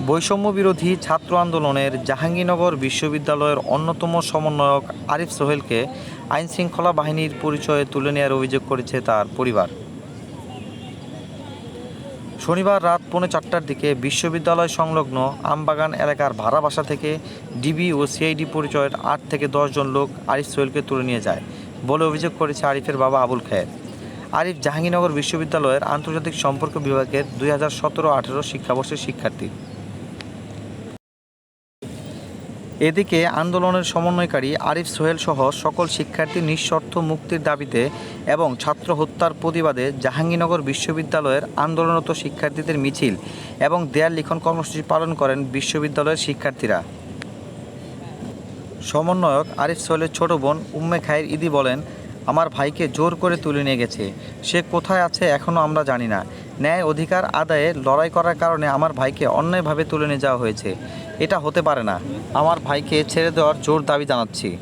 বৈষম্য বিরোধী ছাত্র আন্দোলনের জাহাঙ্গীরনগর বিশ্ববিদ্যালয়ের অন্যতম সমন্বয়ক আরিফ সোহেলকে আইনশৃঙ্খলা বাহিনীর পরিচয়ে তুলে নেওয়ার অভিযোগ করেছে তার পরিবার। শনিবার রাত পৌনে চারটার দিকে বিশ্ববিদ্যালয় সংলগ্ন আমবাগান এলাকার ভাড়া বাসা থেকে ডিবি ও সিআইডি পরিচয়ের আট থেকে জন লোক আরিফ সোহেলকে তুলে নিয়ে যায় বলে অভিযোগ করেছে আরিফের বাবা আবুল খায়ের আরিফ জাহাঙ্গীরনগর বিশ্ববিদ্যালয়ের আন্তর্জাতিক সম্পর্ক বিভাগের দুই হাজার সতেরো আঠেরো শিক্ষাবর্ষের শিক্ষার্থী। এদিকে আন্দোলনের সমন্বয়কারী আরিফ সোহেল সহ সকল শিক্ষার্থী নিঃশর্ত মুক্তির দাবিতে এবং ছাত্র হত্যার প্রতিবাদে জাহাঙ্গীরনগর বিশ্ববিদ্যালয়ের আন্দোলনরত শিক্ষার্থীদের মিছিল এবং দেয়াল লিখন কর্মসূচি পালন করেন বিশ্ববিদ্যালয়ের শিক্ষার্থীরা। সমন্বয়ক আরিফ সোহেলের ছোট বোন উম্মে খায়ের ইদি বলেন, আমার ভাইকে জোর করে তুলে নিয়ে গেছে। সে কোথায় আছে এখনও আমরা জানি না। ন্যায় অধিকার আদায়ে লড়াই করার কারণে আমার ভাইকে অন্যায়ভাবে তুলে নিয়ে যাওয়া হয়েছে। এটা হতে পারে না। আমার ভাইকে ছেড়ে দেওয়ার জোর দাবি জানাচ্ছি।